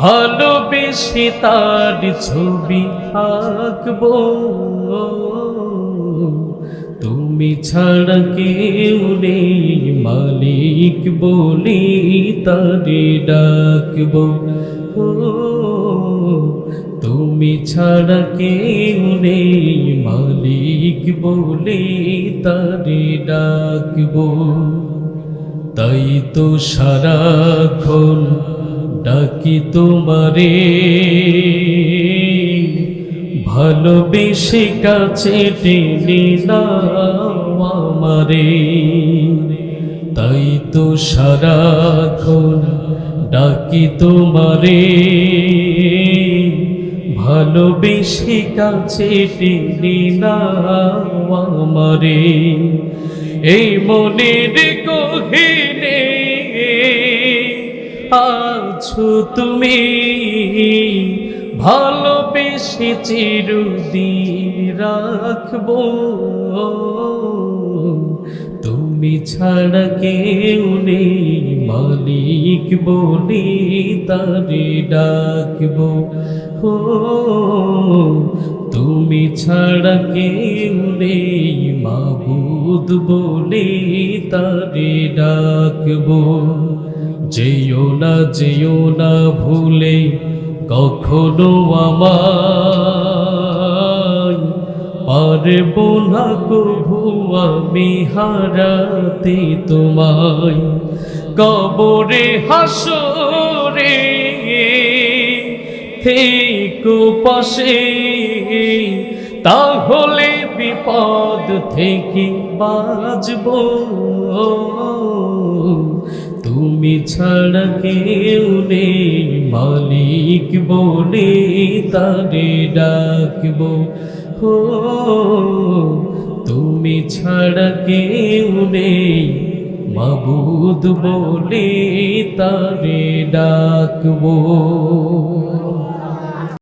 ভালোবেসে তার ছবি আঁকবো। তুমি ছাড়া কেউ নেই, মালিক বলি তারে ডাকবো। তুমি ছাড়া কেউ নেই, মালিক বলে তারে ডাকবো। তাই তো সারাক্ষণ ডাকি তোমারে। ভালোবেসে কাছে টেনে আমারে। তাই তো সারাক্ষণ ডাকি তোমারে। ভালোবেসে কাছে টেনে আমারে। এই মনের গহিনে আছো তুমি। ভালোবেসে চিরদিন রাখব। তুমি ছাড়া কেউ নেই, মালিক বলি তারে ডাকবো। হো, তুমি ছাড়া কেউ নেই মাবুদ বলে তারে ডাকবো। যেও না যেও না ভুলে কখনো আমায়। পারব না কভু আমি হারাতে তোমায়। কবরে, হাসরে থেকো পাশে। তাহলে বিপদ থেকে বাঁচবো। তুমি ছাড়া কেউ নেই, মালিক বলে তারে ডাকবো। হো, তুমি ছাড়া কেউ নেই, মাবুদ বলে তারে ডাকবো।